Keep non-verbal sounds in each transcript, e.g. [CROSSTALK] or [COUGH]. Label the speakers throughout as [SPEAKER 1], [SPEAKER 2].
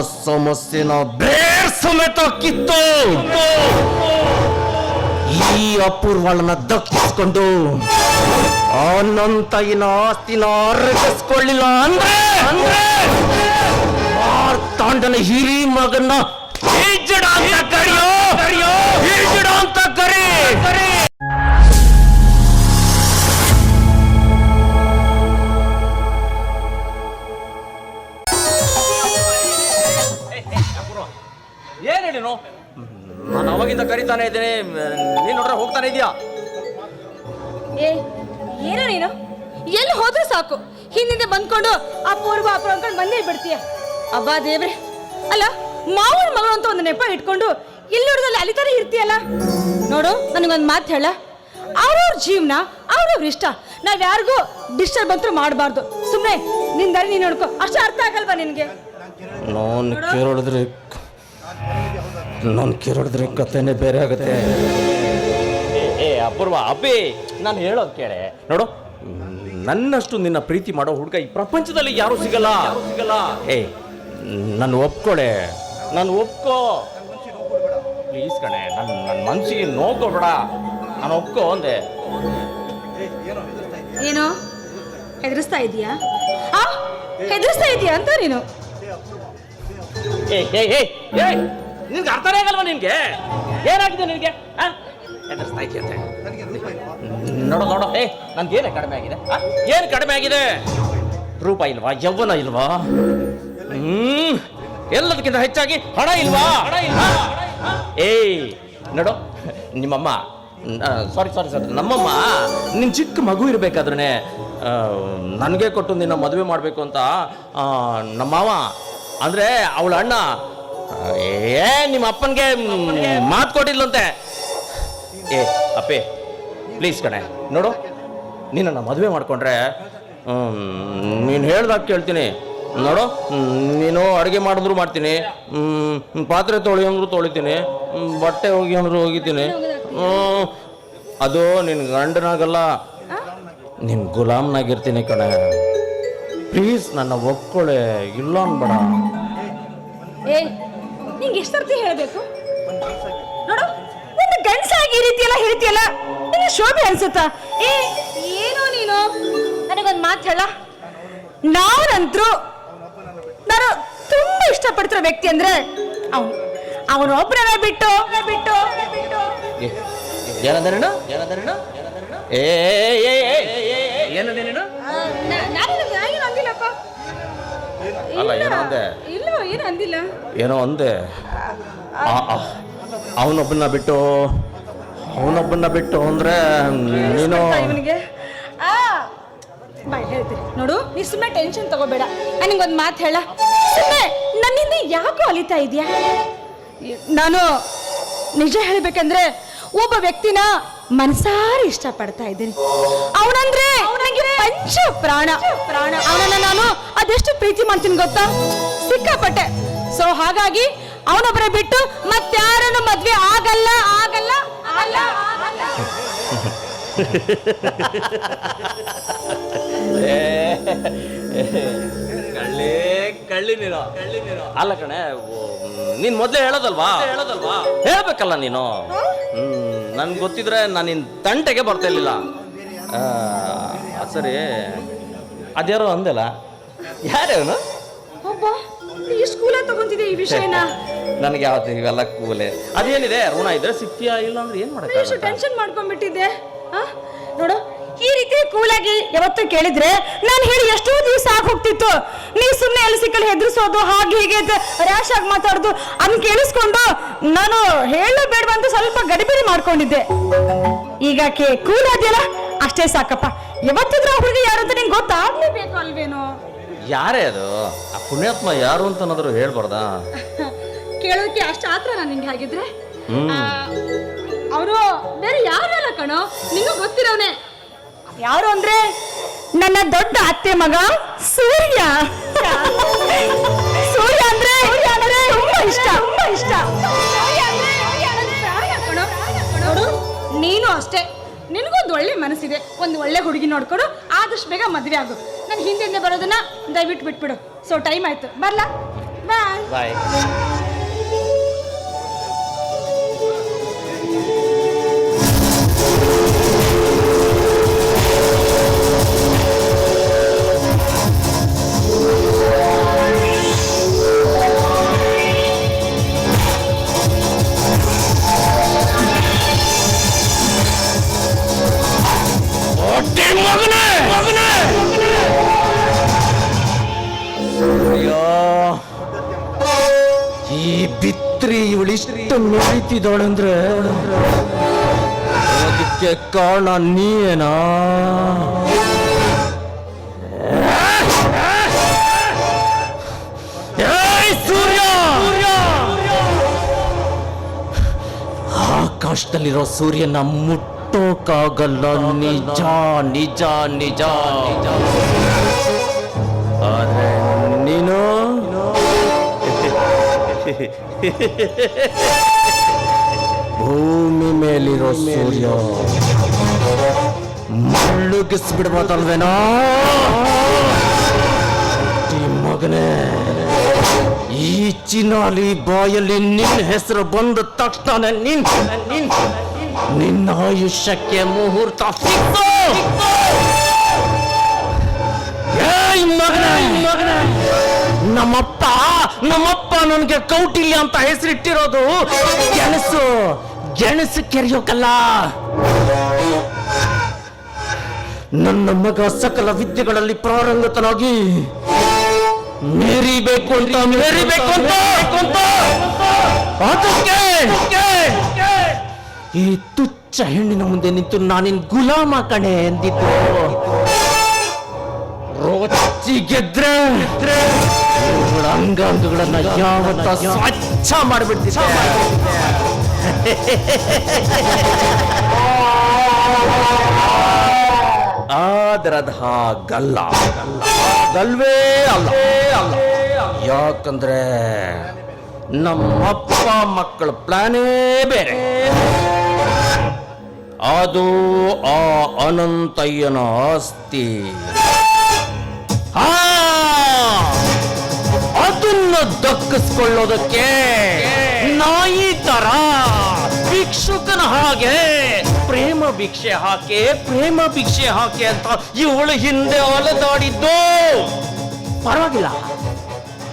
[SPEAKER 1] ಸಮಸ್ಯೆನ ಬೇರ್ ಸಮೇತ ಕಿತ್ತು. ಈ ಅಪೂರ್ವಳನ್ನ ದಕ್ಕಿಸ್ಕೊಂಡು ಅನಂತಯಿನ ಆಸ್ತಿನ ಅರಗಿಸ್ಕೊಳ್ಳಿಲ್ಲ ಅಂದ್ರೆ? ಅಂದ್ರೆ ಮಾರ್ತಾಂಡನ ಹಿರಿ ಮಗನ್ನ ಕರಿಯೋ. ಅಂತ ಕರಿ.
[SPEAKER 2] ನೀನು. ನಾನು ಅವಾಗಿಂದ ಕರಿತಾನೆ ಇದ್ದೀನಿ. ನೀನ್ ನೋಡ್ರೆ ಹೋಗ್ತಾನೆ ಇದೀಯಾ?
[SPEAKER 3] ಏ ಏನೋ ನೀನು? ಎಲ್ಲಿ ಹೋದ್ರೆ ಸಾಕು. ಹಿಂದಿಂದ ಬಂದ್ಕೊಂಡು ಅಪೂರ್ವ ಅಪ್ಪ ಅನ್ಕೊಂಡು ಬಂದೇ ಬಿಡ್ತೀಯ. ಅಬ್ಬಾ ದೇವ್ರೆ. ಅಲ್ಲ ಮಾವನ ಮಗಳು ಅಂತ ಒಂದು ನೆಪ ಇಟ್ಕೊಂಡು ಇಲ್ಲಿ ನೋಡಿದಲ್ಲಿ ಅಲಿತಾನೆ ಇರ್ತೀಯಲ್ಲ? ನೋಡು ನನಗೊಂದು ಮಾತು ಹೇಳ. ಅವ್ರವ್ರ ಜೀವನ ಅವ್ರವ್ರ ಇಷ್ಟ. ನಾವ್ ಯಾರಿಗೂ ಡಿಸ್ಟರ್ಬ್ ಅಂತ ಮಾಡಬಾರ್ದು. ಸುಮ್ನೆ ನಿನ್ ದಾರಿ ನೀನ್ ನೋಡ್ಕೋ. ಅಷ್ಟು ಅರ್ಥ ಆಗಲ್ವಾ ನಿನ್ಗೆ?
[SPEAKER 1] ನಾನು ಕೇರಳಿದ್ರೆ. ನಾನು ಕಿರಡಿದ್ರೆ ಕಥೆನೇ ಬೇರೆ ಆಗುತ್ತೆ.
[SPEAKER 2] ಏ, ಏ ಅಪೂರ್ವ ಅಪ್ಪಿ ನಾನು ಹೇಳೋದು ಕೇಳೆ. ನೋಡು. ನನ್ನಷ್ಟು ನಿನ್ನ ಪ್ರೀತಿ ಮಾಡೋ ಹುಡುಗ ಈ ಪ್ರಪಂಚದಲ್ಲಿ ಯಾರು ಸಿಗಲ್ಲ. ಸಿಗಲ್ಲ ಏ ನಾನು ಒಪ್ಕೊಳೆ. ನಾನು ಒಪ್ಕೋ. ಪ್ಲೀಸ್ ಕಣೆ ನನ್ನ ನನ್ನ ಮನ್ಸಿಗೆ ನೋಡ್ಕೋಬೇಡ. ನಾನು ಒಪ್ಕೋ ಅಂದೆ.
[SPEAKER 3] ಏನು? ಹೆದರಿಸ್ತಾ ಇದೀಯಾ? ಹೆದರಿಸ್ತಾ ಇದೀಯಾ ಅಂತ ನೀನು?
[SPEAKER 2] ಏ ಏ ಏ ಏ ನಿನ್ಗೆ ಅರ್ಥನೇ ಆಗಲ್ವಾ ನಿನ್ಗೆ? ಏನಾಗಿದೆ ನಿನಗೆ? ಹೆದರ್ಸ್ತಾ ಇದೆಯಂತೆ ನೋಡು ನೋಡು. ಏ ನನ್ಗೆ ಏನೇ ಕಡಿಮೆ ಆಗಿದೆ? ಏನು ಕಡಿಮೆ ಆಗಿದೆ? ರೂಪ ಇಲ್ವಾ? ಯೌವನ ಇಲ್ವಾ? ಹ್ಮ್. ಎಲ್ಲದಕ್ಕಿಂತ ಹೆಚ್ಚಾಗಿ ಹಣ ಇಲ್ವಾ? ಹಣ ಇಲ್ವಾ ಏಯ್ ನೋಡು. ನಿಮ್ಮಮ್ಮ ಸಾರಿ ಸಾರಿ ಸಾರಿ ನಮ್ಮಮ್ಮ ನಿನ್ನ ಚಿಕ್ಕ ಮಗು ಇರಬೇಕಾದ್ರೆ ನನಗೆ ಕೊಟ್ಟು ನಿನ್ನ ಮದುವೆ ಮಾಡಬೇಕು ಅಂತ ನಮ್ಮ ಮಾವ. ಅಂದರೆ ಅವಳ ಅಣ್ಣ ಏ ನಿಮ್ಮ ಅಪ್ಪನಿಗೆ ಮಾತು ಕೊಟ್ಟಿದ್ಲಂತೆ. ಏ, ಅಪ್ಪೆ ಪ್ಲೀಸ್ ಕಣೆ, ನೋಡು, ನಿನ್ನನ್ನು ಮದುವೆ ಮಾಡಿಕೊಂಡ್ರೆ ನೀನು ಹೇಳ್ದಾಗ ಕೇಳ್ತೀನಿ. ನೋಡು ನೀನು ಅಡುಗೆ ಮಾಡಿದ್ರು ಮಾಡ್ತೀನಿ ಪಾತ್ರೆ ತೊಳಿ ಅಂದ್ರು ತೊಳಿತೀನಿ ಬಟ್ಟೆ ಹೋಗಿ ಅಂದ್ರು ಹೋಗಿತೀನಿ ಅದು ನಿನ್ನ ಗಂಡನಾಗಲ್ಲ ನಿನ್ನ ಗುಲಾಮ್ನಾಗಿರ್ತೀನಿ ಕಣೆ. ಪ್ಲೀಸ್ ನನ್ನ ಒಕ್ಕೊಳೆ ಇಲ್ಲ ಅನ್ಬೇಡ
[SPEAKER 3] ನಿಂಗೆ ಎಷ್ಟು ಸರ್ತಿ ಹೇಳಬೇಕು? ನೋಡು ಒಂದು ಗಂಡಸಾಗಿ ಈ ರೀತಿ ಎಲ್ಲ ಹೇಳ್ತೀಯಲ್ಲ ನಿಂಗೆ ಶೋಭೆ ಅನ್ಸುತ್ತಾ? ಏ ಏನೋ ನೀನು? ನನಗೊಂದು ಮಾತು ಹೇಳ. ನಾವಂತರೂ ನಾನು ತುಂಬಾ ಇಷ್ಟಪಡ್ತಿರೋ ವ್ಯಕ್ತಿ ಅಂದ್ರೆ ಅವನು. ಅವನು ಒಬ್ಬರನ್ನ ಬಿಟ್ಟು ಬಿಟ್ಟು.
[SPEAKER 2] ಏನಂದರೇನು ಏ ಏ, ಏ, ಏ, ಏ, ಏ, ಏನಂದೆ ನೀನು
[SPEAKER 3] ನಾನೇನು ಅಂದಿಲ್ಲಪ್ಪ
[SPEAKER 2] ಅಲ್ಲ,
[SPEAKER 3] ಇಲ್ಲ.
[SPEAKER 2] ಏನೋ
[SPEAKER 3] ಅಂದಿಲ್ಲ.
[SPEAKER 2] ಏನೋ ಅಂದೆ. ಅವನೊಬ್ಬನ ಬಿಟ್ಟು ಅವನೊಬ್ಬನ ಬಿಟ್ಟು ಅಂದ್ರೆ ನೀನು
[SPEAKER 3] ಇವನಿಗೆ? ಆ ಬಾಯ್ ಹೇಳ್ತೀನಿ. ನೋಡು ನೀ ಸುಮ್ಮನೆ ಟೆನ್ಷನ್ ತಗೋಬೇಡ. ನನಗೊಂದು ಮಾತು ಹೇಳ. ಸುಮ್ಮನೆ ನನ್ನಿಂದ ಯಾಕೋ ಅಲಿತಾ ಇದೆಯಾ? ನಾನು ನಿಜ ಹೇಳಬೇಕಂದ್ರೆ ಒಬ್ಬ ವ್ಯಕ್ತಿನ ಮನಸಾರಿ ಇಷ್ಟಪಡ್ತಾ ಇದ್ದೀನಿ. ಅವನಂದ್ರೆ ಅವನಿಗೆ ಪಂಚ ಪ್ರಾಣ ಪ್ರಾಣ ಅವನನ್ನ ನಾನು ಅದೆಷ್ಟು ಪ್ರೀತಿ ಮಾಡ್ತೀನಿ ಗೊತ್ತಾ? ಸಿಕ್ಕಾಪಟ್ಟೆ. ಸೊ ಹಾಗಾಗಿ ಅವನೊಬ್ಬರ ಬಿಟ್ಟು ಮತ್ತಾರನು ಮದ್ವೆ ಆಗಲ್ಲ ಆಗಲ್ಲ ಅಲ್ಲ
[SPEAKER 2] ಕಳ್ಳಿ ಕಳ್ಳಿ ನೀರೋ ಕಳ್ಳಿ ನೀನು. ಅಲ್ಲ ಕಣೆ ನೀನ್ ಮೊದ್ಲೇ ಹೇಳೋದಲ್ವಾ? ಹೇಳೋದಲ್ವಾ ಹೇಳ್ಬೇಕಲ್ಲ ನೀನು. ಹ್ಮ್ ನನ್ಗೆ ಗೊತ್ತಿದ್ರೆ ನಾನು ನಿನ್ ತಂಟೆಗೆ ಬರ್ತಾ ಇರ್ಲಿಲ್ಲ. ಆ, ಅದ್ ಸರಿ. ಅದ್ಯಾರೋ ಅಂದಲ್ಲ? ಯಾರ್ಯಾವನು
[SPEAKER 3] ಒಬ್ಬ. ತಗೊಂತಿದೆ ಈ ವಿಷಯನ? [LAUGHS]
[SPEAKER 2] ನನಗೆ ಯಾವ್ದು ಇವೆಲ್ಲ ಕೂಲೆ. ಅದೇನಿದೆ? ಋಣ ಇದ್ರೆ ಸಿಕ್ತಿಯಾ ಇಲ್ಲ ಅಂದ್ರೆ ಏನ್ ಮಾಡಕ್ಕಾಗತ್ತೆ?
[SPEAKER 3] ಟೆನ್ಷನ್ ಮಾಡ್ಕೊಂಡ್ಬಿಟ್ಟಿದ್ದೆ. ಆ? ನೋಡು ಈ ರೀತಿ ಕೂಲಾಗಿ ಯಾವತ್ತೂ ಕೇಳಿದ್ರೆ ನಾನು ಹೇಳಿ ಎಷ್ಟೋ ದಿವಸ ಆಗಿ ಹೋಗ್ತಿತ್ತು. ನೀ ಸುಮ್ಮನೆ ಎಲ್ಲಿ ಸಿಕ್ಕಲ್ಲಿ ಹೆದರ್ಸೋದು ಹಾಗೆ ಹೀಗೆ ರ್ಯಾಶ್ ಆಗಿ ಮಾತಾಡೋದು ಅದನ್ನ ಕೇಳಿಸ್ಕೊಂಡು ನಾನು ಹೇಳೋ ಬೇಡವಂತ ಸ್ವಲ್ಪ ಗಡಿಬಿಡಿ ಮಾಡ್ಕೊಂಡಿದ್ದೆ. ಈಗ ಕೇ ಕೂಲ್ ಆದ್ಯಲ್ಲ ಅಷ್ಟೇ ಸಾಕಪ್ಪ. ಯಾವತ್ತಿದ್ರು ಅವ್ರಿಗೆ ಹುಡುಗಿ ಯಾರು ಅಂತ ನಿಂಗೆ ಗೊತ್ತಾಗ್ಲೇಬೇಕು ಅಲ್ವೇನೋ?
[SPEAKER 2] ಯಾರೇ ಅದು? ಆ ಪುಣ್ಯಾತ್ಮ ಯಾರು ಅಂತ ಅನ್ನೋದ್ರು ಹೇಳ್ಬಾರ್ದಾ?
[SPEAKER 3] ಕೇಳೋಕೆ ಅಷ್ಟು ಆತ್ರ ನಾನು ನಿಂಗೆ ಹಾಗಿದ್ರೆ.
[SPEAKER 2] ಹ್ಮ್.
[SPEAKER 3] ಅವರು ಬೇರೆ ಯಾರಲ್ಲ ಕಣೋ? ನಿಮಗೂ ಗೊತ್ತಿರೋನೆ. ಯಾರು ಅಂದ್ರೆ ನನ್ನ ದೊಡ್ಡ ಅತ್ತೆ ಮಗ ಸೂರ್ಯ. ಸೂರ್ಯ ಅಂದ್ರೆ ಅಂದ್ರೆ ತುಂಬಾ ಇಷ್ಟ. ತುಂಬಾ ಇಷ್ಟ. ನೋಡು ನೀನು ಅಷ್ಟೇ. ನಿನಗೊಂದು ಒಳ್ಳೆ ಮನಸ್ಸಿದೆ. ಒಂದು ಒಳ್ಳೆ ಹುಡುಗಿ ನೋಡ್ಕೊಂಡು. ಆದಷ್ಟು ಬೇಗ ಮದುವೆ ಆಗು. ನಾನು ಹಿಂದೆ ಬರೋದನ್ನ ದಯವಿಟ್ಟು ಬಿಟ್ಬಿಡು. ಸೊ ಟೈಮ್ ಆಯ್ತು. ಬರ್ಲಾ? ಬಾಯ್
[SPEAKER 2] ಬಾಯ್
[SPEAKER 1] ಇವಳಿಷ್ಟು ಅಂದ್ರೆ ಅದಕ್ಕೆ ಕಾರಣ ನೀನಾ ಆಕಾಶದಲ್ಲಿರೋ ಸೂರ್ಯನ ಮುಟ್ಟೋಕ್ಕಾಗಲ್ಲ ನಿಜ ನಿಜ ನಿಜ. ನಿಜ [LAUGHS] ಭೂಮಿ ಮೇಲಿರೋ ಸೂರ್ಯ ಮುಳುಗಿಸ್ಬಿಡ್ಬೋದಲ್ವೇನೋ ಈ ಮಗನೇ, ಈ ಚಿನಾಲಿ ಬಾಯಲ್ಲಿ ನಿನ್ನ ಹೆಸರು ಬಂದ ತಕ್ಷಣ ನಿನ್ ನಿನ್ ನಿನ್ನ ಆಯುಷ್ಯಕ್ಕೆ ಮುಹೂರ್ತ. ನಮ್ಮಪ್ಪ ನಮ್ಮಪ್ಪ ನನಗೆ ಕೌಟಿಲ್ಯ ಅಂತ ಹೆಸರಿಟ್ಟಿರೋದು ಗೆಣಸು. ಗೆಣಸು ಕೆರೆಯೋಕಲ್ಲ. ನನ್ನ ಮಗ ಸಕಲ ವಿದ್ಯೆಗಳಲ್ಲಿ ಪ್ರಾರಂಗತನಾಗಿ ಮೇರಿಬೇಕು ಅಂತ ಮೇರಿಬೇಕು ಅಂತ ಅದಕ್ಕೆ ಈ ತುಚ್ಚ ಹೆಣ್ಣಿನ ಮುಂದೆ ನಿಂತು ನಾನಿನ್ ಗುಲಾಮ ಕಣೆ ಎಂದಿದ್ದು. ರೋಚಿ ಗೆದ್ರೆ. ಅಂಗಾಂಗಗಳನ್ನ ಯಾವತ್ತ ಸ್ವಚ್ಛ ಮಾಡಿಬಿಡ್ತೀವಿ ಆದ್ರದ ಹಾಗಲ್ಲ. ಗಲ್ವೇ ಅಲ್ಲ. ಯಾಕಂದ್ರೆ ನಮ್ಮಪ್ಪ ಮಕ್ಕಳ ಪ್ಲಾನೇ ಬೇರೆ. ಅದು ಆ ಅನಂತಯ್ಯನ ಆಸ್ತಿ. ದಕ್ಕಿಸ್ಕೊಳ್ಳೋದಕ್ಕೆ ನಾಯಿ ತರ. ಭಿಕ್ಷುಕನ ಹಾಗೆ. ಪ್ರೇಮ ಭಿಕ್ಷೆ ಹಾಕೆ, ಪ್ರೇಮ ಭಿಕ್ಷೆ ಹಾಕೆ ಅಂತ ಇವಳು ಹಿಂದೆ ಅಲೆದಾಡಿದ್ದು. ಪರವಾಗಿಲ್ಲ.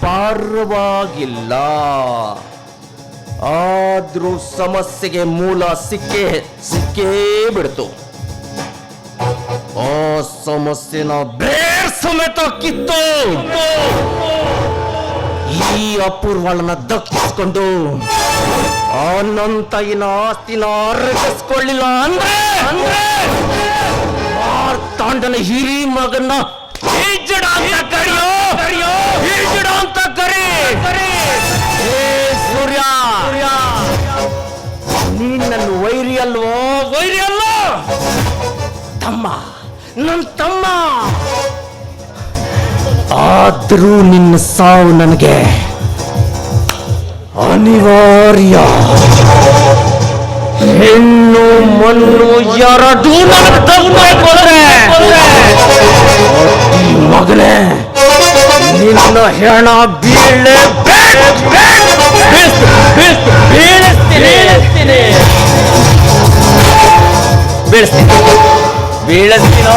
[SPEAKER 1] ಪರವಾಗಿಲ್ಲ. ಆದ್ರೂ ಸಮಸ್ಯೆಗೆ ಮೂಲ ಸಿಕ್ಕೇ ಸಿಕ್ಕೇ ಬಿಡ್ತು. ಆ ಸಮಸ್ಯೆನ ಬೇರ್ ಸಮೇತ ಕಿತ್ತು. ಈ ಅಪೂರ್ವಳನ್ನ ದಕ್ಕಿಸ್ಕೊಂಡು ಅನಂತಯ್ಯನ ಆಸ್ತಿನ ಅರ್ಗಿಸ್ಕೊಳ್ಳಿಲ್ಲ ಅಂದ್ರೆ ಅಂದ್ರೆ? ಮಾರ್ತಾಂಡನ ಹಿರಿ ಮಗನ್ನ ಈಜಡ ಅಂತ ಕರಿಯೋ ಕರಿಯೋ. ಈಜಡ ಅಂತ ಕರಿ. ಕರಿ. ಏ ಸೂರ್ಯ. ಸೂರ್ಯ. ನೀನ್ ನನ್ನ ವೈರಿ ಅಲ್ವೋ ವೈರಿ ಅಲ್ಲ ತಮ್ಮ ನನ್ನ ತಮ್ಮ. ಆದ್ರೂ ನಿನ್ನ ಸಾವು ನನಗೆ ಅನಿವಾರ್ಯ. ಹೆಣ್ಣು ಮಣ್ಣು ಯಾರದು ಮಗನೇ ನಿನ್ನ ಹೆಣ ಬೀಳೆ ಬೀಳಿಸ್ತೀನಿ. ಬೀಳಿಸ್ತೀನಿ. ಬೀಳಿಸ್ತೀನೋ?